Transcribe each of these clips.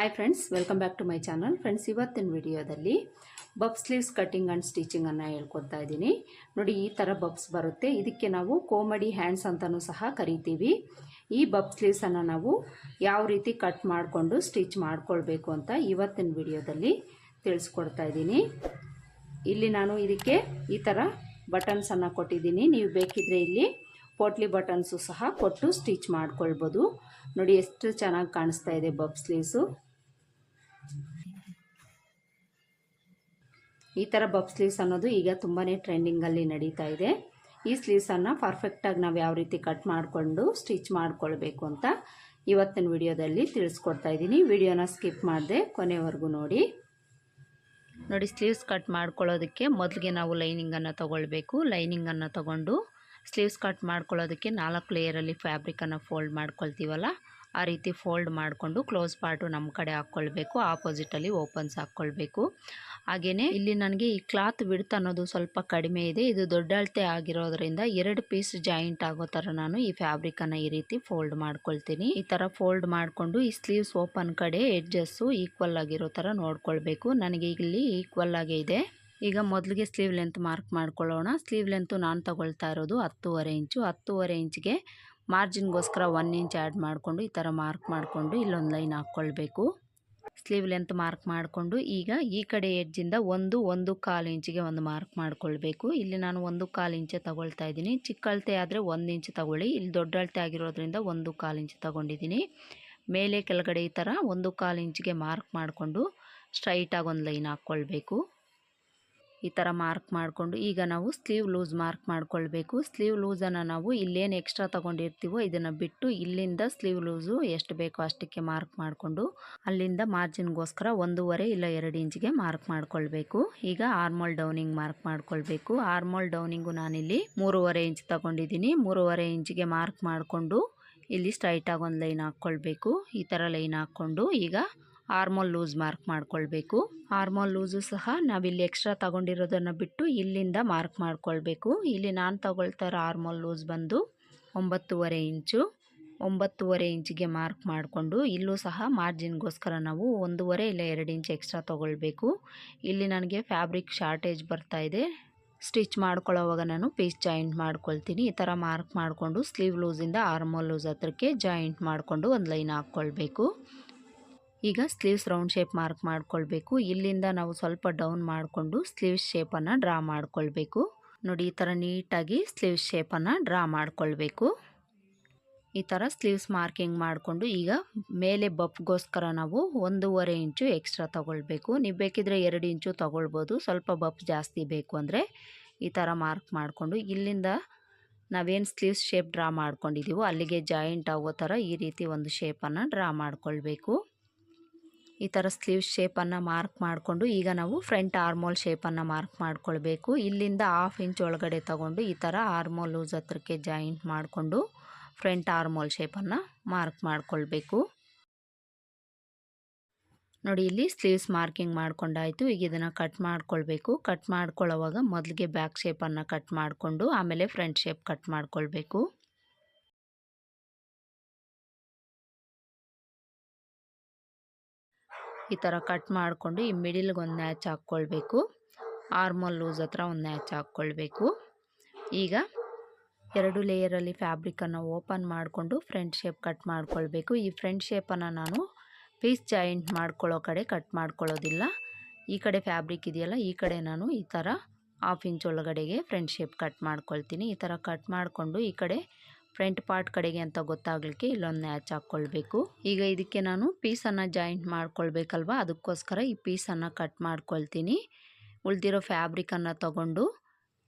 Hi friends welcome back to my channel friends ಇವತ್ತಿನ ವಿಡಿಯೋದಲ್ಲಿ puff sleeves cutting and ಸ್ಟಿಚಿಂಗನ್ನು ಹೇಳ್ಕೊಡ್ತಾ ಇದ್ದೀನಿ. ನೋಡಿ, ಈ ಥರ ಬಬ್ಸ್ ಬರುತ್ತೆ. ಇದಕ್ಕೆ ನಾವು ಕೋಮಡಿ ಹ್ಯಾಂಡ್ಸ್ ಅಂತಲೂ ಸಹ ಕರಿತೀವಿ. ಈ ಬಬ್ ಸ್ಲೀವ್ಸನ್ನು ನಾವು ಯಾವ ರೀತಿ ಕಟ್ ಮಾಡಿಕೊಂಡು ಸ್ಟಿಚ್ ಮಾಡಿಕೊಳ್ಬೇಕು ಅಂತ ಇವತ್ತಿನ ವಿಡಿಯೋದಲ್ಲಿ ತಿಳಿಸ್ಕೊಡ್ತಾ ಇದ್ದೀನಿ. ಇಲ್ಲಿ ನಾನು ಇದಕ್ಕೆ ಈ ಥರ ಬಟನ್ಸನ್ನು ಕೊಟ್ಟಿದ್ದೀನಿ. ನೀವು ಬೇಕಿದ್ರೆ ಇಲ್ಲಿ ಪೋಟ್ಲಿ ಬಟನ್ಸು ಸಹ ಕೊಟ್ಟು ಸ್ಟಿಚ್ ಮಾಡ್ಕೊಳ್ಬೋದು. ನೋಡಿ, ಎಷ್ಟು ಚೆನ್ನಾಗಿ ಕಾಣಿಸ್ತಾ ಇದೆ ಬಬ್ ಸ್ಲೀವ್ಸು ಈ ಥರ ಬಬ್ ಸ್ಲೀವ್ಸ್ ಅನ್ನೋದು ಈಗ ತುಂಬಾ ಟ್ರೆಂಡಿಂಗಲ್ಲಿ ನಡೀತಾ ಇದೆ. ಈ ಸ್ಲೀವ್ಸನ್ನು ಪರ್ಫೆಕ್ಟಾಗಿ ನಾವು ಯಾವ ರೀತಿ ಕಟ್ ಮಾಡಿಕೊಂಡು ಸ್ಟಿಚ್ ಮಾಡಿಕೊಳ್ಬೇಕು ಅಂತ ಇವತ್ತಿನ ವಿಡಿಯೋದಲ್ಲಿ ತಿಳಿಸ್ಕೊಡ್ತಾ ಇದ್ದೀನಿ. ವಿಡಿಯೋನ ಸ್ಕಿಪ್ ಮಾಡಿದೆ ಕೊನೆವರೆಗೂ ನೋಡಿ. ನೋಡಿ ಸ್ಲೀವ್ಸ್ ಕಟ್ ಮಾಡ್ಕೊಳ್ಳೋದಕ್ಕೆ ಮೊದಲಿಗೆ ನಾವು ಲೈನಿಂಗನ್ನು ತೊಗೊಳ್ಬೇಕು. ಲೈನಿಂಗನ್ನು ತೊಗೊಂಡು ಸ್ಲೀವ್ಸ್ ಕಟ್ ಮಾಡ್ಕೊಳ್ಳೋದಕ್ಕೆ ನಾಲ್ಕು ಲೇಯರಲ್ಲಿ ಫ್ಯಾಬ್ರಿಕನ್ನು ಫೋಲ್ಡ್ ಮಾಡ್ಕೊಳ್ತೀವಲ್ಲ, ಆ ರೀತಿ ಫೋಲ್ಡ್ ಮಾಡಿಕೊಂಡು ಕ್ಲೋಸ್ ಪಾರ್ಟು ನಮ್ಮ ಕಡೆ ಹಾಕ್ಕೊಳ್ಬೇಕು. ಆಪೋಸಿಟಲ್ಲಿ ಓಪನ್ಸ್ ಹಾಕ್ಕೊಳ್ಬೇಕು. ಹಾಗೆಯೇ ಇಲ್ಲಿ ನನಗೆ ಈ ಕ್ಲಾತ್ ಬಿಡ್ತ್ ಅನ್ನೋದು ಸ್ವಲ್ಪ ಕಡಿಮೆ ಇದೆ. ಇದು ದೊಡ್ಡ ಅಳತೆ ಆಗಿರೋದ್ರಿಂದ ಎರಡು ಪೀಸ್ ಜಾಯಿಂಟ್ ಆಗೋ ಥರ ನಾನು ಈ ಫ್ಯಾಬ್ರಿಕನ್ನು ಈ ರೀತಿ ಫೋಲ್ಡ್ ಮಾಡ್ಕೊಳ್ತೀನಿ. ಈ ಥರ ಫೋಲ್ಡ್ ಮಾಡಿಕೊಂಡು ಈ ಸ್ಲೀವ್ಸ್ ಓಪನ್ ಕಡೆ ಎಡ್ಜಸ್ಸು ಈಕ್ವಲ್ ಆಗಿರೋ ಥರ ನೋಡ್ಕೊಳ್ಬೇಕು. ನನಗೆ ಇಲ್ಲಿ ಈಕ್ವಲ್ ಆಗೇ ಇದೆ. ಈಗ ಮೊದಲಿಗೆ ಸ್ಲೀವ್ ಲೆಂತ್ ಮಾರ್ಕ್ ಮಾಡ್ಕೊಳ್ಳೋಣ. ಸ್ಲೀವ್ ಲೆಂತು ನಾನು ತಗೊಳ್ತಾ ಇರೋದು ಹತ್ತೂವರೆ ಇಂಚು. ಹತ್ತೂವರೆ ಇಂಚ್ಗೆ ಮಾರ್ಜಿನ್ಗೋಸ್ಕರ ಒನ್ ಇಂಚ್ ಆ್ಯಡ್ ಮಾಡಿಕೊಂಡು ಈ ಥರ ಮಾರ್ಕ್ ಮಾಡಿಕೊಂಡು ಇಲ್ಲೊಂದು ಲೈನ್ ಹಾಕ್ಕೊಳ್ಬೇಕು. ಸ್ಲೀವ್ ಲೆಂತ್ ಮಾರ್ಕ್ ಮಾಡಿಕೊಂಡು ಈಗ ಈ ಕಡೆ ಎಡ್ಜಿಂದ ಒಂದು ಒಂದು ಕಾಲು ಇಂಚಿಗೆ ಒಂದು ಮಾರ್ಕ್ ಮಾಡ್ಕೊಳ್ಬೇಕು. ಇಲ್ಲಿ ನಾನು ಒಂದು ಕಾಲು ಇಂಚೆ ತಗೊಳ್ತಾ ಇದ್ದೀನಿ. ಚಿಕ್ಕ ಅಳತೆ ಆದರೆ ಒಂದು ಇಂಚು ತಗೊಳ್ಳಿ. ಇಲ್ಲಿ ದೊಡ್ಡ ಅಳತೆ ಆಗಿರೋದ್ರಿಂದ ಒಂದು ಕಾಲು ಇಂಚು ತಗೊಂಡಿದ್ದೀನಿ. ಮೇಲೆ ಕೆಳಗಡೆ ಈ ಥರ ಒಂದು ಕಾಲು ಇಂಚಿಗೆ ಮಾರ್ಕ್ ಮಾಡಿಕೊಂಡು ಸ್ಟ್ರೈಟಾಗಿ ಒಂದು ಲೈನ್ ಹಾಕ್ಕೊಳ್ಬೇಕು. ಈ ಥರ ಮಾರ್ಕ್ ಮಾಡಿಕೊಂಡು, ಈಗ ನಾವು ಸ್ಲೀವ್ ಲೂಸ್ ಮಾರ್ಕ್ ಮಾಡಿಕೊಳ್ಬೇಕು. ಸ್ಲೀವ್ ಲೂಸನ್ನು ನಾವು ಇಲ್ಲೇನು ಎಕ್ಸ್ಟ್ರಾ ತೊಗೊಂಡಿರ್ತೀವೋ ಇದನ್ನು ಬಿಟ್ಟು ಇಲ್ಲಿಂದ ಸ್ಲೀವ್ ಲೂಸು ಎಷ್ಟು ಬೇಕೋ ಅಷ್ಟಕ್ಕೆ ಮಾರ್ಕ್ ಮಾಡಿಕೊಂಡು, ಅಲ್ಲಿಂದ ಮಾರ್ಜಿನ್ಗೋಸ್ಕರ ಒಂದೂವರೆ ಇಲ್ಲ ಎರಡು ಇಂಚಿಗೆ ಮಾರ್ಕ್ ಮಾಡಿಕೊಳ್ಬೇಕು. ಈಗ ಆರ್ಮೋಲ್ ಡೌನಿಂಗ್ ಮಾರ್ಕ್ ಮಾಡಿಕೊಳ್ಬೇಕು. ಆರ್ಮೋಲ್ ಡೌನಿಂಗು ನಾನಿಲ್ಲಿ ಮೂರುವರೆ ಇಂಚ್ ತೊಗೊಂಡಿದ್ದೀನಿ. ಮೂರುವರೆ ಇಂಚಿಗೆ ಮಾರ್ಕ್ ಮಾಡಿಕೊಂಡು, ಇಲ್ಲಿ ಸ್ಟ್ರೈಟಾಗಿ ಒಂದು ಲೈನ್ ಹಾಕ್ಕೊಳ್ಬೇಕು. ಈ ಥರ ಲೈನ್ ಹಾಕ್ಕೊಂಡು ಈಗ ಆರ್ಮೋಲ್ ಲೂಸ್ ಮಾರ್ಕ್ ಮಾಡ್ಕೊಳ್ಬೇಕು. ಆರ್ಮೋಲ್ ಲೂಸು ಸಹ ನಾವಿಲ್ಲಿ ಎಕ್ಸ್ಟ್ರಾ ತಗೊಂಡಿರೋದನ್ನು ಬಿಟ್ಟು ಇಲ್ಲಿಂದ ಮಾರ್ಕ್ ಮಾಡ್ಕೊಳ್ಬೇಕು. ಇಲ್ಲಿ ನಾನು ತಗೊಳ್ತಾ ಆರ್ಮೋಲ್ ಲೂಸ್ ಬಂದು ಒಂಬತ್ತುವರೆ ಇಂಚು. ಒಂಬತ್ತುವರೆ ಇಂಚಿಗೆ ಮಾರ್ಕ್ ಮಾಡಿಕೊಂಡು ಇಲ್ಲೂ ಸಹ ಮಾರ್ಜಿನ್ಗೋಸ್ಕರ ನಾವು ಒಂದೂವರೆ ಇಲ್ಲ ಎರಡು ಇಂಚ್ ಎಕ್ಸ್ಟ್ರಾ ತೊಗೊಳ್ಬೇಕು. ಇಲ್ಲಿ ನನಗೆ ಫ್ಯಾಬ್ರಿಕ್ ಶಾರ್ಟೇಜ್ ಬರ್ತಾ ಇದೆ. ಸ್ಟಿಚ್ ಮಾಡ್ಕೊಳ್ಳೋವಾಗ ನಾನು ಪೀಸ್ ಜಾಯಿಂಟ್ ಮಾಡ್ಕೊಳ್ತೀನಿ. ಈ ಥರ ಮಾರ್ಕ್ ಮಾಡಿಕೊಂಡು ಸ್ಲೀವ್ ಲೂಸಿಂದ ಆರ್ಮೋಲ್ ಲೂಸ್ ಹತ್ರಕ್ಕೆ ಜಾಯಿಂಟ್ ಮಾಡಿಕೊಂಡು ಒಂದು ಲೈನ್ ಹಾಕ್ಕೊಳ್ಬೇಕು. ಈಗ ಸ್ಲೀವ್ಸ್ ರೌಂಡ್ ಶೇಪ್ ಮಾರ್ಕ್ ಮಾಡ್ಕೊಳ್ಬೇಕು. ಇಲ್ಲಿಂದ ನಾವು ಸ್ವಲ್ಪ ಡೌನ್ ಮಾಡಿಕೊಂಡು ಸ್ಲೀವ್ಸ್ ಶೇಪನ್ನು ಡ್ರಾ ಮಾಡ್ಕೊಳ್ಬೇಕು. ನೋಡಿ, ಈ ಥರ ನೀಟಾಗಿ ಸ್ಲೀವ್ಸ್ ಶೇಪನ್ನು ಡ್ರಾ ಮಾಡ್ಕೊಳ್ಬೇಕು. ಈ ಥರ ಸ್ಲೀವ್ಸ್ ಮಾರ್ಕಿಂಗ್ ಮಾಡಿಕೊಂಡು ಈಗ ಮೇಲೆ ಬಪ್ಗೋಸ್ಕರ ನಾವು ಒಂದೂವರೆ ಇಂಚು ಎಕ್ಸ್ಟ್ರಾ ತೊಗೊಳ್ಬೇಕು. ನೀವು ಬೇಕಿದ್ರೆ ಎರಡು ಇಂಚು ತೊಗೊಳ್ಬೋದು. ಸ್ವಲ್ಪ ಬಪ್ ಜಾಸ್ತಿ ಬೇಕು ಅಂದರೆ ಈ ಥರ ಮಾರ್ಕ್ ಮಾಡಿಕೊಂಡು ಇಲ್ಲಿಂದ ನಾವೇನು ಸ್ಲೀವ್ಸ್ ಶೇಪ್ ಡ್ರಾ ಮಾಡ್ಕೊಂಡಿದ್ದೀವೋ ಅಲ್ಲಿಗೆ ಜಾಯಿಂಟ್ ಆಗೋ ಥರ ಈ ರೀತಿ ಒಂದು ಶೇಪನ್ನು ಡ್ರಾ ಮಾಡ್ಕೊಳ್ಬೇಕು. ಈ ಥರ ಸ್ಲೀವ್ ಶೇಪನ್ನು ಮಾರ್ಕ್ ಮಾಡಿಕೊಂಡು ಈಗ ನಾವು ಫ್ರಂಟ್ ಆರ್ಮೋಲ್ ಶೇಪನ್ನು ಮಾರ್ಕ್ ಮಾಡ್ಕೊಳ್ಬೇಕು. ಇಲ್ಲಿಂದ ಹಾಫ್ ಇಂಚ್ ಒಳಗಡೆ ತಗೊಂಡು ಈ ಥರ ಆರ್ಮೋಲ್ ಲೂಸ್ ಹತ್ರಕ್ಕೆ ಜಾಯಿಂಟ್ ಮಾಡಿಕೊಂಡು ಫ್ರಂಟ್ ಆರ್ಮೋಲ್ ಶೇಪನ್ನು ಮಾರ್ಕ್ ಮಾಡಿಕೊಳ್ಬೇಕು. ನೋಡಿ, ಇಲ್ಲಿ ಸ್ಲೀವ್ಸ್ ಮಾರ್ಕಿಂಗ್ ಮಾಡ್ಕೊಂಡಾಯಿತು. ಈಗ ಇದನ್ನು ಕಟ್ ಮಾಡ್ಕೊಳ್ಬೇಕು. ಕಟ್ ಮಾಡ್ಕೊಳ್ಳೋವಾಗ ಮೊದಲಿಗೆ ಬ್ಯಾಕ್ ಶೇಪನ್ನು ಕಟ್ ಮಾಡಿಕೊಂಡು ಆಮೇಲೆ ಫ್ರಂಟ್ ಶೇಪ್ ಕಟ್ ಮಾಡ್ಕೊಳ್ಬೇಕು. ಈ ಥರ ಕಟ್ ಮಾಡಿಕೊಂಡು ಈ ಮಿಡಿಲ್ಗೆ ಒಂದು ನ್ಯಾಚ್ ಹಾಕ್ಕೊಳ್ಬೇಕು. ಆರ್ಮಲ್ ಲೂಸ್ ಹತ್ರ ಒಂದು ನ್ಯಾಚ್ ಹಾಕ್ಕೊಳ್ಬೇಕು. ಈಗ ಎರಡು ಲೇಯರಲ್ಲಿ ಫ್ಯಾಬ್ರಿಕನ್ನು ಓಪನ್ ಮಾಡಿಕೊಂಡು ಫ್ರಂಟ್ ಶೇಪ್ ಕಟ್ ಮಾಡ್ಕೊಳ್ಬೇಕು. ಈ ಫ್ರಂಟ್ ಶೇಪನ್ನು ನಾನು ಪೀಸ್ ಜಾಯಿಂಟ್ ಮಾಡ್ಕೊಳ್ಳೋ ಕಡೆ ಕಟ್ ಮಾಡ್ಕೊಳ್ಳೋದಿಲ್ಲ. ಈ ಕಡೆ ಫ್ಯಾಬ್ರಿಕ್ ಇದೆಯಲ್ಲ, ಈ ಕಡೆ ನಾನು ಈ ಥರ ಹಾಫ್ ಇಂಚ್ ಒಳಗಡೆಗೆ ಫ್ರಂಟ್ ಶೇಪ್ ಕಟ್ ಮಾಡ್ಕೊಳ್ತೀನಿ. ಈ ಥರ ಕಟ್ ಮಾಡಿಕೊಂಡು ಈ ಕಡೆ ಫ್ರಂಟ್ ಪಾರ್ಟ್ ಕಡೆಗೆ ಅಂತ ಗೊತ್ತಾಗಲಿಕ್ಕೆ ಇಲ್ಲೊಂದು ನ್ಯಾಚ್ ಹಾಕ್ಕೊಳ್ಬೇಕು. ಈಗ ಇದಕ್ಕೆ ನಾನು ಪೀಸನ್ನು ಜಾಯಿಂಟ್ ಮಾಡ್ಕೊಳ್ಬೇಕಲ್ವ? ಅದಕ್ಕೋಸ್ಕರ ಈ ಪೀಸನ್ನು ಕಟ್ ಮಾಡ್ಕೊಳ್ತೀನಿ. ಉಳಿದಿರೋ ಫ್ಯಾಬ್ರಿಕನ್ನು ತಗೊಂಡು,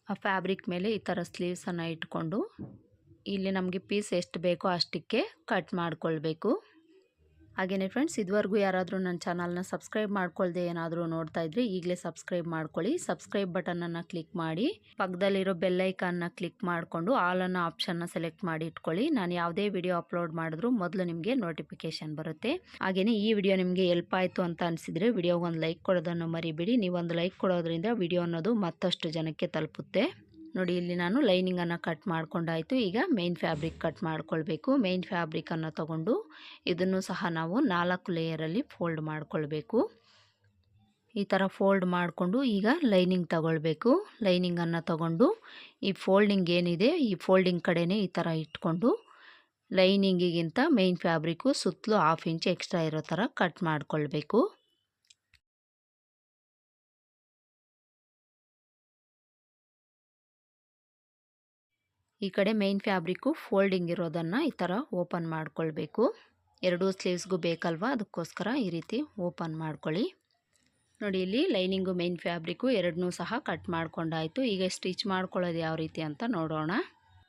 ಆ ಫ್ಯಾಬ್ರಿಕ್ ಮೇಲೆ ಈ ಥರ ಸ್ಲೀವ್ಸನ್ನು ಇಟ್ಕೊಂಡು, ಇಲ್ಲಿ ನಮಗೆ ಪೀಸ್ ಎಷ್ಟು ಬೇಕೋ ಅಷ್ಟಕ್ಕೆ ಕಟ್ ಮಾಡ್ಕೊಳ್ಬೇಕು. ಹಾಗೆಯೇ ಫ್ರೆಂಡ್ಸ್ ಇದುವರೆಗೂ ಯಾರಾದರೂ ನನ್ನ ಚಾನಲ್ನ ಸಬ್ಸ್ಕ್ರೈಬ್ ಮಾಡ್ಕೊಳ್ಳದೆ ಏನಾದರೂ ನೋಡ್ತಾ ಇದ್ರೆ ಈಗಲೇ ಸಬ್ಸ್ಕ್ರೈಬ್ ಮಾಡ್ಕೊಳ್ಳಿ. ಸಬ್ಸ್ಕ್ರೈಬ್ ಬಟನನ್ನು ಕ್ಲಿಕ್ ಮಾಡಿ, ಪಕ್ಕದಲ್ಲಿರೋ ಬೆಲ್ಲೈಕನ್ನ ಕ್ಲಿಕ್ ಮಾಡಿಕೊಂಡು ಆಲನ್ನು ಆಪ್ಷನ್ನ ಸೆಲೆಕ್ಟ್ ಮಾಡಿ ಇಟ್ಕೊಳ್ಳಿ. ನಾನು ಯಾವುದೇ ವಿಡಿಯೋ ಅಪ್ಲೋಡ್ ಮಾಡಿದ್ರು ಮೊದಲು ನಿಮಗೆ ನೋಟಿಫಿಕೇಶನ್ ಬರುತ್ತೆ. ಹಾಗೆಯೇ ಈ ವಿಡಿಯೋ ನಿಮಗೆ ಎಲ್ಪ್ ಆಯಿತು ಅಂತ ಅನಿಸಿದರೆ ವಿಡಿಯೋಗೆ ಒಂದು ಲೈಕ್ ಕೊಡೋದನ್ನು ಮರಿಬೇಡಿ. ನೀವೊಂದು ಲೈಕ್ ಕೊಡೋದ್ರಿಂದ ವಿಡಿಯೋ ಅನ್ನೋದು ಮತ್ತಷ್ಟು ಜನಕ್ಕೆ ತಲುಪುತ್ತೆ. ನೋಡಿ, ಇಲ್ಲಿ ನಾನು ಲೈನಿಂಗನ್ನು ಕಟ್ ಮಾಡ್ಕೊಂಡಾಯಿತು. ಈಗ ಮೇನ್ ಫ್ಯಾಬ್ರಿಕ್ ಕಟ್ ಮಾಡ್ಕೊಳ್ಬೇಕು. ಮೇನ್ ಫ್ಯಾಬ್ರಿಕನ್ನು ತಗೊಂಡು ಇದನ್ನು ಸಹ ನಾವು ನಾಲ್ಕು ಲೇಯರಲ್ಲಿ ಫೋಲ್ಡ್ ಮಾಡಿಕೊಳ್ಬೇಕು. ಈ ಥರ ಫೋಲ್ಡ್ ಮಾಡಿಕೊಂಡು ಈಗ ಲೈನಿಂಗ್ ತಗೊಳ್ಬೇಕು. ಲೈನಿಂಗನ್ನು ತಗೊಂಡು ಈ ಫೋಲ್ಡಿಂಗ್ ಏನಿದೆ, ಈ ಫೋಲ್ಡಿಂಗ್ ಕಡೆನೇ ಈ ಥರ ಇಟ್ಕೊಂಡು ಲೈನಿಂಗಿಗಿಂತ ಮೇನ್ ಫ್ಯಾಬ್ರಿಕ್ಕು ಸುತ್ತಲೂ ಹಾಫ್ ಇಂಚ್ ಎಕ್ಸ್ಟ್ರಾ ಇರೋ ಥರ ಕಟ್ ಮಾಡ್ಕೊಳ್ಬೇಕು. ಈ ಕಡೆ ಮೇನ್ ಫ್ಯಾಬ್ರಿಕ್ಕು ಫೋಲ್ಡಿಂಗ್ ಇರೋದನ್ನು ಈ ಥರ ಓಪನ್ ಮಾಡ್ಕೊಳ್ಬೇಕು. ಎರಡೂ ಸ್ಲೀವ್ಸ್ಗೂ ಬೇಕಲ್ವ? ಅದಕ್ಕೋಸ್ಕರ ಈ ರೀತಿ ಓಪನ್ ಮಾಡ್ಕೊಳ್ಳಿ. ನೋಡಿ, ಇಲ್ಲಿ ಲೈನಿಂಗು ಮೇನ್ ಫ್ಯಾಬ್ರಿಕ್ಕು ಎರಡನ್ನೂ ಸಹ ಕಟ್ ಮಾಡ್ಕೊಂಡಾಯಿತು. ಈಗ ಸ್ಟಿಚ್ ಮಾಡ್ಕೊಳ್ಳೋದು ಯಾವ ರೀತಿ ಅಂತ ನೋಡೋಣ.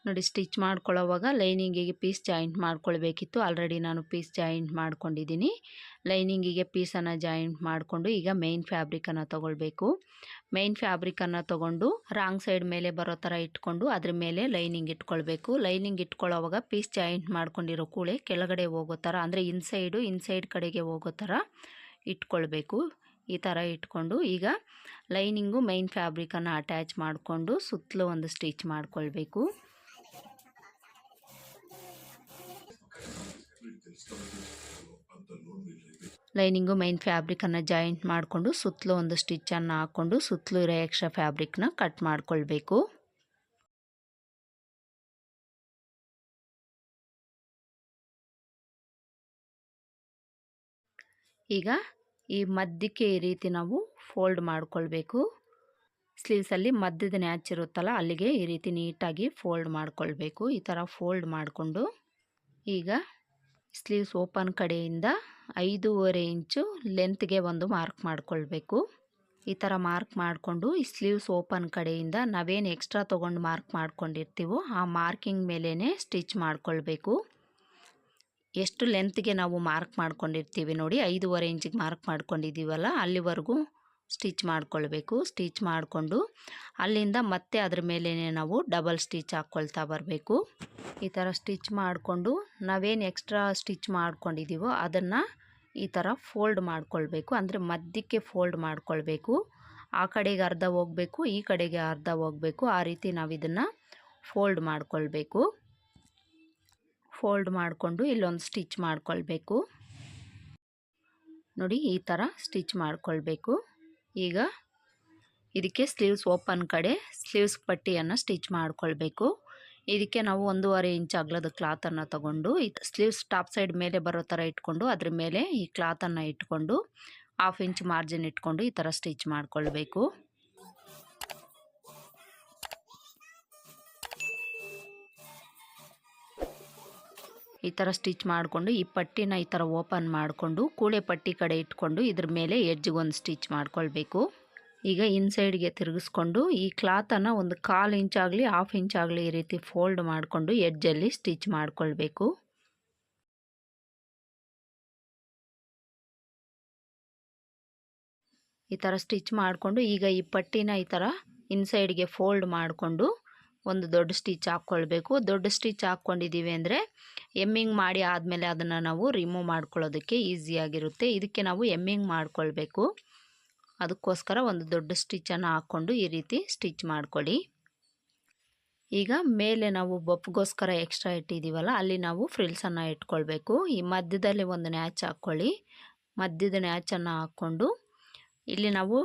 ನೋಡಿ ಸ್ಟಿಚ್ ಮಾಡ್ಕೊಳ್ಳೋವಾಗ ಲೈನಿಂಗಿಗೆ ಪೀಸ್ ಜಾಯಿಂಟ್ ಮಾಡ್ಕೊಳ್ಬೇಕಿತ್ತು. ಆಲ್ರೆಡಿ ನಾನು ಪೀಸ್ ಜಾಯಿಂಟ್ ಮಾಡ್ಕೊಂಡಿದ್ದೀನಿ. ಲೈನಿಂಗಿಗೆ ಪೀಸನ್ನು ಜಾಯಿಂಟ್ ಮಾಡಿಕೊಂಡು ಈಗ ಮೇನ್ ಫ್ಯಾಬ್ರಿಕನ್ನು ತೊಗೊಳ್ಬೇಕು. ಮೇನ್ ಫ್ಯಾಬ್ರಿಕನ್ನು ತೊಗೊಂಡು ರಾಂಗ್ ಸೈಡ್ ಮೇಲೆ ಬರೋ ಥರ ಇಟ್ಕೊಂಡು ಅದ್ರ ಮೇಲೆ ಲೈನಿಂಗ್ ಇಟ್ಕೊಳ್ಬೇಕು. ಲೈನಿಂಗ್ ಇಟ್ಕೊಳ್ಳೋವಾಗ ಪೀಸ್ ಜಾಯಿಂಟ್ ಮಾಡ್ಕೊಂಡಿರೋ ಕೂಳೆ ಕೆಳಗಡೆ ಹೋಗೋ ಥರ ಅಂದರೆ ಇನ್ಸೈಡು ಇನ್ಸೈಡ್ ಕಡೆಗೆ ಹೋಗೋ ಥರ ಇಟ್ಕೊಳ್ಬೇಕು. ಈ ಥರ ಇಟ್ಕೊಂಡು ಈಗ ಲೈನಿಂಗು ಮೈನ್ ಫ್ಯಾಬ್ರಿಕನ್ನು ಅಟ್ಯಾಚ್ ಮಾಡಿಕೊಂಡು ಸುತ್ತಲೂ ಒಂದು ಸ್ಟಿಚ್ ಮಾಡ್ಕೊಳ್ಬೇಕು. ಲೈನಿಂಗು ಮೈನ್ ಫ್ಯಾಬ್ರಿಕನ್ನು ಜಾಯಿಂಟ್ ಮಾಡಿಕೊಂಡು ಸುತ್ತಲೂ ಒಂದು ಸ್ಟಿಚ್ಚನ್ನು ಹಾಕ್ಕೊಂಡು ಸುತ್ತಲೂ ಇರೋ ಎಕ್ಸ್ಟ್ರಾ ಫ್ಯಾಬ್ರಿಕ್ನ ಕಟ್ ಮಾಡಿಕೊಳ್ಬೇಕು. ಈಗ ಈ ಮಧ್ಯಕ್ಕೆ ಈ ರೀತಿ ನಾವು ಫೋಲ್ಡ್ ಮಾಡಿಕೊಳ್ಬೇಕು. ಸ್ಲೀವ್ಸಲ್ಲಿ ಮಧ್ಯದ ನ್ಯಾಚ್ ಇರುತ್ತಲ್ಲ, ಅಲ್ಲಿಗೆ ಈ ರೀತಿ ನೀಟಾಗಿ ಫೋಲ್ಡ್ ಮಾಡಿಕೊಳ್ಬೇಕು. ಈ ಥರ ಫೋಲ್ಡ್ ಮಾಡಿಕೊಂಡು ಈಗ ಸ್ಲೀವ್ಸ್ ಓಪನ್ ಕಡೆಯಿಂದ ಐದೂವರೆ ಇಂಚು ಲೆಂತ್ಗೆ ಒಂದು ಮಾರ್ಕ್ ಮಾಡ್ಕೊಳ್ಬೇಕು. ಈ ಥರ ಮಾರ್ಕ್ ಮಾಡಿಕೊಂಡು ಈ ಸ್ಲೀವ್ಸ್ ಓಪನ್ ಕಡೆಯಿಂದ ನಾವೇನು ಎಕ್ಸ್ಟ್ರಾ ತೊಗೊಂಡು ಮಾರ್ಕ್ ಮಾಡ್ಕೊಂಡಿರ್ತೀವೋ ಆ ಮಾರ್ಕಿಂಗ್ ಮೇಲೇ ಸ್ಟಿಚ್ ಮಾಡ್ಕೊಳ್ಬೇಕು. ಎಷ್ಟು ಲೆಂತ್ಗೆ ನಾವು ಮಾರ್ಕ್ ಮಾಡ್ಕೊಂಡಿರ್ತೀವಿ ನೋಡಿ, ಐದೂವರೆ ಇಂಚಿಗೆ ಮಾರ್ಕ್ ಮಾಡ್ಕೊಂಡಿದ್ದೀವಲ್ಲ, ಅಲ್ಲಿವರೆಗೂ ಸ್ಟಿಚ್ ಮಾಡ್ಕೊಳ್ಬೇಕು. ಸ್ಟಿಚ್ ಮಾಡಿಕೊಂಡು ಅಲ್ಲಿಂದ ಮತ್ತೆ ಅದ್ರ ಮೇಲೇ ನಾವು ಡಬಲ್ ಸ್ಟಿಚ್ ಹಾಕ್ಕೊಳ್ತಾ ಬರಬೇಕು. ಈ ಥರ ಸ್ಟಿಚ್ ಮಾಡಿಕೊಂಡು ನಾವೇನು ಎಕ್ಸ್ಟ್ರಾ ಸ್ಟಿಚ್ ಮಾಡ್ಕೊಂಡಿದ್ದೀವೋ ಅದನ್ನು ಈ ಥರ ಫೋಲ್ಡ್ ಮಾಡ್ಕೊಳ್ಬೇಕು. ಅಂದರೆ ಮಧ್ಯಕ್ಕೆ ಫೋಲ್ಡ್ ಮಾಡ್ಕೊಳ್ಬೇಕು. ಆ ಕಡೆಗೆ ಅರ್ಧ ಹೋಗಬೇಕು, ಈ ಕಡೆಗೆ ಅರ್ಧ ಹೋಗಬೇಕು. ಆ ರೀತಿ ನಾವು ಇದನ್ನು ಫೋಲ್ಡ್ ಮಾಡ್ಕೊಳ್ಬೇಕು. ಫೋಲ್ಡ್ ಮಾಡಿಕೊಂಡು ಇಲ್ಲೊಂದು ಸ್ಟಿಚ್ ಮಾಡ್ಕೊಳ್ಬೇಕು. ನೋಡಿ ಈ ಥರ ಸ್ಟಿಚ್ ಮಾಡ್ಕೊಳ್ಬೇಕು. ಈಗ ಇದಕ್ಕೆ ಸ್ಲೀವ್ಸ್ ಓಪನ್ ಕಡೆ ಸ್ಲೀವ್ಸ್ ಪಟ್ಟಿಯನ್ನು ಸ್ಟಿಚ್ ಮಾಡಿಕೊಳ್ಬೇಕು. ಇದಕ್ಕೆ ನಾವು ಒಂದೂವರೆ ಇಂಚ್ ಅಗ್ಲದ ಕ್ಲಾತನ್ನು ತಗೊಂಡು ಸ್ಲೀವ್ಸ್ ಟಾಪ್ ಸೈಡ್ ಮೇಲೆ ಬರೋ ಥರ ಇಟ್ಕೊಂಡು, ಅದ್ರ ಮೇಲೆ ಈ ಕ್ಲಾತನ್ನು ಇಟ್ಕೊಂಡು ಹಾಫ್ ಇಂಚ್ ಮಾರ್ಜಿನ್ ಇಟ್ಕೊಂಡು ಈ ಥರ ಸ್ಟಿಚ್ ಮಾಡ್ಕೊಳ್ಬೇಕು. ಈ ಥರ ಸ್ಟಿಚ್ ಮಾಡಿಕೊಂಡು ಈ ಪಟ್ಟಿನ ಈ ಥರ ಓಪನ್ ಮಾಡಿಕೊಂಡು ಕೂಳೆ ಪಟ್ಟಿ ಕಡೆ ಇಟ್ಕೊಂಡು ಇದ್ರ ಮೇಲೆ ಎಡ್ಜಿಗೆ ಒಂದು ಸ್ಟಿಚ್ ಮಾಡ್ಕೊಳ್ಬೇಕು. ಈಗ ಇನ್ಸೈಡ್ಗೆ ತಿರುಗಿಸ್ಕೊಂಡು ಈ ಕ್ಲಾತನ್ನು ಒಂದು ಕಾಲು ಇಂಚಾಗಲಿ ಹಾಫ್ ಇಂಚಾಗಲಿ ಈ ರೀತಿ ಫೋಲ್ಡ್ ಮಾಡಿಕೊಂಡು ಎಡ್ಜಲ್ಲಿ ಸ್ಟಿಚ್ ಮಾಡಿಕೊಳ್ಬೇಕು. ಈ ಥರ ಸ್ಟಿಚ್ ಮಾಡಿಕೊಂಡು ಈಗ ಈ ಪಟ್ಟಿನ ಈ ಥರ ಇನ್ಸೈಡ್ಗೆ ಫೋಲ್ಡ್ ಮಾಡಿಕೊಂಡು ಒಂದು ದೊಡ್ಡ ಸ್ಟಿಚ್ ಹಾಕ್ಕೊಳ್ಬೇಕು. ದೊಡ್ಡ ಸ್ಟಿಚ್ ಹಾಕ್ಕೊಂಡಿದ್ದೀವಿ ಅಂದರೆ ಎಮ್ಮಿಂಗ್ ಮಾಡಿ ಆದಮೇಲೆ ಅದನ್ನು ನಾವು ರಿಮೂವ್ ಮಾಡ್ಕೊಳ್ಳೋದಕ್ಕೆ ಈಸಿಯಾಗಿರುತ್ತೆ ಇದಕ್ಕೆ ನಾವು ಎಮ್ಮಿಂಗ್ ಮಾಡ್ಕೊಳ್ಬೇಕು. ಅದಕ್ಕೋಸ್ಕರ ಒಂದು ದೊಡ್ಡ ಸ್ಟಿಚ್ಚನ್ನು ಹಾಕ್ಕೊಂಡು ಈ ರೀತಿ ಸ್ಟಿಚ್ ಮಾಡ್ಕೊಳ್ಳಿ. ಈಗ ಮೇಲೆ ನಾವು ಬೊಪ್ಪಿಗೋಸ್ಕರ ಎಕ್ಸ್ಟ್ರಾ ಇಟ್ಟಿದ್ದೀವಲ್ಲ ಅಲ್ಲಿ ನಾವು ಫ್ರಿಲ್ಸನ್ನು ಇಟ್ಕೊಳ್ಬೇಕು. ಈ ಮಧ್ಯದಲ್ಲಿ ಒಂದು ನ್ಯಾಚ್ ಹಾಕ್ಕೊಳ್ಳಿ. ಮಧ್ಯದ ನ್ಯಾಚನ್ನು ಹಾಕ್ಕೊಂಡು ಇಲ್ಲಿ ನಾವು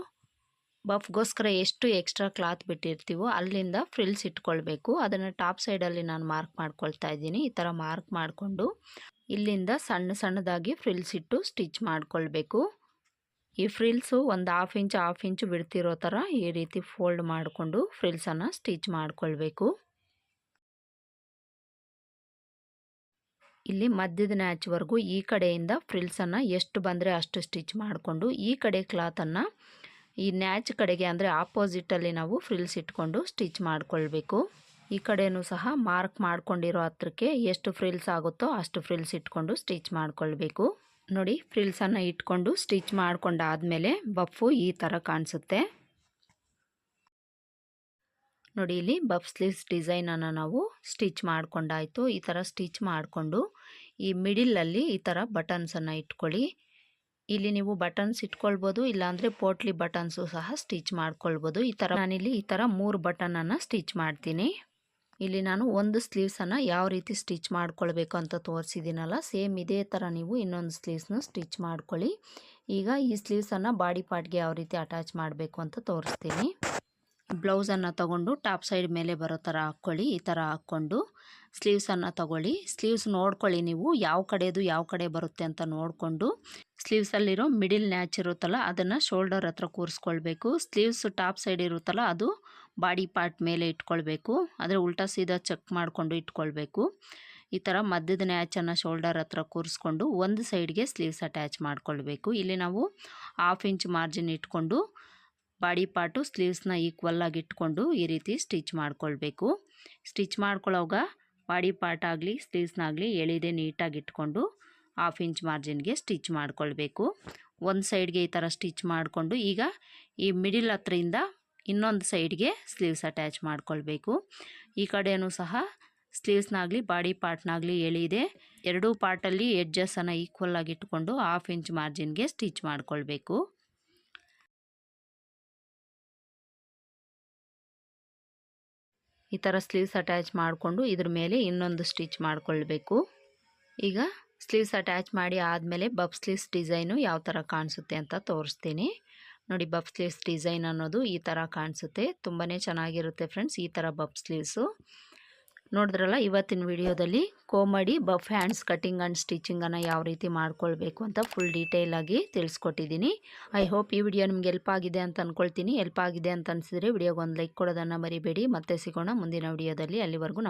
ಬಫ್ಗೋಸ್ಕರ ಎಷ್ಟು ಎಕ್ಸ್ಟ್ರಾ ಕ್ಲಾತ್ ಬಿಟ್ಟಿರ್ತೀವೋ ಅಲ್ಲಿಂದ ಫ್ರಿಲ್ಸ್ ಇಟ್ಕೊಳ್ಬೇಕು. ಅದನ್ನು ಟಾಪ್ ಸೈಡಲ್ಲಿ ನಾನು ಮಾರ್ಕ್ ಮಾಡ್ಕೊಳ್ತಾ ಇದ್ದೀನಿ. ಈ ಥರ ಮಾರ್ಕ್ ಮಾಡಿಕೊಂಡು ಇಲ್ಲಿಂದ ಸಣ್ಣ ಸಣ್ಣದಾಗಿ ಫ್ರಿಲ್ಸ್ ಇಟ್ಟು ಸ್ಟಿಚ್ ಮಾಡ್ಕೊಳ್ಬೇಕು. ಈ ಫ್ರಿಲ್ಸು ಒಂದು ಹಾಫ್ ಇಂಚ್, ಹಾಫ್ ಇಂಚು ಬಿಡ್ತಿರೋ ಥರ ಈ ರೀತಿ ಫೋಲ್ಡ್ ಮಾಡಿಕೊಂಡು ಫ್ರಿಲ್ಸನ್ನು ಸ್ಟಿಚ್ ಮಾಡ್ಕೊಳ್ಬೇಕು. ಇಲ್ಲಿ ಮಧ್ಯದ ನ್ಯಾಚ್ವರೆಗೂ ಈ ಕಡೆಯಿಂದ ಫ್ರಿಲ್ಸನ್ನು ಎಷ್ಟು ಬಂದರೆ ಅಷ್ಟು ಸ್ಟಿಚ್ ಮಾಡಿಕೊಂಡು ಈ ಕಡೆ ಕ್ಲಾತನ್ನು ಈ ನ್ಯಾಚ್ ಕಡೆಗೆ ಅಂದರೆ ಆಪೋಸಿಟಲ್ಲಿ ನಾವು ಫ್ರಿಲ್ಸ್ ಇಟ್ಕೊಂಡು ಸ್ಟಿಚ್ ಮಾಡ್ಕೊಳ್ಬೇಕು. ಈ ಕಡೆಯೂ ಸಹ ಮಾರ್ಕ್ ಮಾಡ್ಕೊಂಡಿರೋ ಹತ್ರಕ್ಕೆ ಎಷ್ಟು ಫ್ರಿಲ್ಸ್ ಆಗುತ್ತೋ ಅಷ್ಟು ಫ್ರಿಲ್ಸ್ ಇಟ್ಕೊಂಡು ಸ್ಟಿಚ್ ಮಾಡ್ಕೊಳ್ಬೇಕು. ನೋಡಿ, ಫ್ರಿಲ್ಸನ್ನು ಇಟ್ಕೊಂಡು ಸ್ಟಿಚ್ ಮಾಡ್ಕೊಂಡಾದಮೇಲೆ ಬಫ್ಫು ಈ ಥರ ಕಾಣಿಸುತ್ತೆ. ನೋಡಿ, ಇಲ್ಲಿ ಬಫ್ ಸ್ಲೀವ್ಸ್ ಡಿಸೈನನ್ನು ನಾವು ಸ್ಟಿಚ್ ಮಾಡ್ಕೊಂಡಾಯಿತು. ಈ ಥರ ಸ್ಟಿಚ್ ಮಾಡಿಕೊಂಡು ಈ ಮಿಡಿಲಲ್ಲಿ ಈ ಥರ ಬಟನ್ಸನ್ನು ಇಟ್ಕೊಳ್ಳಿ. ಇಲ್ಲಿ ನೀವು ಬಟನ್ಸ್ ಇಟ್ಕೊಳ್ಬೋದು, ಇಲ್ಲಾಂದರೆ ಪೋಟ್ಲಿ ಬಟನ್ಸು ಸಹ ಸ್ಟಿಚ್ ಮಾಡ್ಕೊಳ್ಬೋದು. ಈ ಥರ ನಾನಿಲ್ಲಿ ಈ ಥರ ಮೂರು ಬಟನನ್ನು ಸ್ಟಿಚ್ ಮಾಡ್ತೀನಿ. ಇಲ್ಲಿ ನಾನು ಒಂದು ಸ್ಲೀವ್ಸನ್ನು ಯಾವ ರೀತಿ ಸ್ಟಿಚ್ ಮಾಡ್ಕೊಳ್ಬೇಕು ಅಂತ ತೋರಿಸಿದ್ದೀನಲ್ಲ, ಸೇಮ್ ಇದೇ ಥರ ನೀವು ಇನ್ನೊಂದು ಸ್ಲೀವ್ಸ್ನ ಸ್ಟಿಚ್ ಮಾಡ್ಕೊಳ್ಳಿ. ಈಗ ಈ ಸ್ಲೀವ್ಸನ್ನು ಬಾಡಿ ಪಾರ್ಟ್ಗೆ ಯಾವ ರೀತಿ ಅಟ್ಯಾಚ್ ಮಾಡಬೇಕು ಅಂತ ತೋರಿಸ್ತೀನಿ. ಬ್ಲೌಸನ್ನು ತಗೊಂಡು ಟಾಪ್ ಸೈಡ್ ಮೇಲೆ ಬರೋ ಥರ ಹಾಕ್ಕೊಳ್ಳಿ, ಈ ಥರ ಹಾಕ್ಕೊಂಡು ಸ್ಲೀವ್ಸನ್ನು ತಗೊಳ್ಳಿ. ಸ್ಲೀವ್ಸ್ ನೋಡ್ಕೊಳ್ಳಿ ನೀವು ಯಾವ ಕಡೆದು ಯಾವ ಕಡೆ ಬರುತ್ತೆ ಅಂತ ನೋಡಿಕೊಂಡು ಸ್ಲೀವ್ಸಲ್ಲಿರೋ ಮಿಡಿಲ್ ನ್ಯಾಚ್ ಇರುತ್ತಲ್ಲ ಅದನ್ನು ಶೋಲ್ಡರ್ ಹತ್ರ ಕೂರಿಸ್ಕೊಳ್ಬೇಕು. ಸ್ಲೀವ್ಸ್ ಟಾಪ್ ಸೈಡ್ ಇರುತ್ತಲ್ಲ ಅದು ಬಾಡಿ ಪಾರ್ಟ್ ಮೇಲೆ ಇಟ್ಕೊಳ್ಬೇಕು. ಆದರೆ ಉಲ್ಟಾ ಸೀದಾ ಚೆಕ್ ಮಾಡಿಕೊಂಡು ಇಟ್ಕೊಳ್ಬೇಕು. ಈ ಥರ ಮಧ್ಯದ ನ್ಯಾಚನ್ನು ಶೋಲ್ಡರ್ ಹತ್ರ ಕೂರಿಸ್ಕೊಂಡು ಒಂದು ಸೈಡ್ಗೆ ಸ್ಲೀವ್ಸ್ ಅಟ್ಯಾಚ್ ಮಾಡಿಕೊಳ್ಬೇಕು. ಇಲ್ಲಿ ನಾವು ಹಾಫ್ ಇಂಚ್ ಮಾರ್ಜಿನ್ ಇಟ್ಕೊಂಡು ಬಾಡಿ ಪಾರ್ಟು ಸ್ಲೀವ್ಸ್ನ ಆಗಿ ಇಟ್ಕೊಂಡು ಈ ರೀತಿ ಸ್ಟಿಚ್ ಮಾಡ್ಕೊಳ್ಬೇಕು. ಸ್ಟಿಚ್ ಮಾಡ್ಕೊಳ್ಳೋವಾಗ ಬಾಡಿ ಪಾರ್ಟ್ ಆಗಲಿ ಸ್ಲೀವ್ಸ್ನಾಗಲಿ ಎಳಿದೆ ನೀಟಾಗಿ ಇಟ್ಕೊಂಡು ಹಾಫ್ ಇಂಚ್ ಮಾರ್ಜಿನ್ಗೆ ಸ್ಟಿಚ್ ಮಾಡ್ಕೊಳ್ಬೇಕು. ಒಂದು ಸೈಡ್ಗೆ ಈ ಥರ ಸ್ಟಿಚ್ ಮಾಡಿಕೊಂಡು ಈಗ ಈ ಮಿಡಿಲ್ ಹತ್ರಿಂದ ಇನ್ನೊಂದು ಸೈಡ್ಗೆ ಸ್ಲೀವ್ಸ್ ಅಟ್ಯಾಚ್ ಮಾಡ್ಕೊಳ್ಬೇಕು. ಈ ಕಡೆಯೂ ಸಹ ಸ್ಲೀವ್ಸ್ನಾಗಲಿ ಬಾಡಿ ಪಾರ್ಟ್ನಾಗಲಿ ಎಳಿದೆ. ಎರಡೂ ಪಾರ್ಟಲ್ಲಿ ಎಡ್ಜಸ್ಸನ್ನು ಈಕ್ವಲ್ ಇಟ್ಕೊಂಡು ಹಾಫ್ ಇಂಚ್ ಮಾರ್ಜಿನ್ಗೆ ಸ್ಟಿಚ್ ಮಾಡ್ಕೊಳ್ಬೇಕು. ಈ ಥರ ಸ್ಲೀವ್ಸ್ ಅಟ್ಯಾಚ್ ಮಾಡಿಕೊಂಡು ಇದ್ರ ಮೇಲೆ ಇನ್ನೊಂದು ಸ್ಟಿಚ್ ಮಾಡಿಕೊಳ್ಬೇಕು. ಈಗ ಸ್ಲೀವ್ಸ್ ಅಟ್ಯಾಚ್ ಮಾಡಿ ಆದಮೇಲೆ ಬಫ್ ಸ್ಲೀವ್ಸ್ ಡಿಸೈನು ಯಾವ ಥರ ಕಾಣಿಸುತ್ತೆ ಅಂತ ತೋರಿಸ್ತೀನಿ. ನೋಡಿ ಬಫ್ ಸ್ಲೀವ್ಸ್ ಡಿಸೈನ್ ಅನ್ನೋದು ಈ ಥರ ಕಾಣಿಸುತ್ತೆ. ತುಂಬಾ ಚೆನ್ನಾಗಿರುತ್ತೆ ಫ್ರೆಂಡ್ಸ್ ಈ ಥರ ಬಫ್ ಸ್ಲೀವ್ಸು ನೋಡಿದ್ರಲ್ಲ ಇವತ್ತಿನ ವಿಡಿಯೋದಲ್ಲಿ ಕೋಮಡಿ ಬಫ್ ಹ್ಯಾಂಡ್ಸ್ ಕಟ್ಟಿಂಗ್ ಆ್ಯಂಡ್ ಸ್ಟಿಚಿಂಗನ್ನು ಯಾವ ರೀತಿ ಮಾಡ್ಕೊಳ್ಬೇಕು ಅಂತ ಫುಲ್ ಡೀಟೇಲಾಗಿ ತಿಳಿಸ್ಕೊಟ್ಟಿದ್ದೀನಿ. ಐ ಹೋಪ್ ಈ ವಿಡಿಯೋ ನಿಮ್ಗೆ ಎಲ್ಪ್ ಆಗಿದೆ ಅಂತ ಅಂದ್ಕೊಳ್ತೀನಿ ಎಲ್ಪ್ ಆಗಿದೆ ಅಂತ ಅನಿಸಿದ್ರೆ ವಿಡಿಯೋಗೆ ಒಂದು ಲೈಕ್ ಕೊಡೋದನ್ನು ಮರಿಬೇಡಿ. ಮತ್ತೆ ಸಿಗೋಣ ಮುಂದಿನ ವಿಡಿಯೋದಲ್ಲಿ. ಅಲ್ಲಿವರೆಗೂ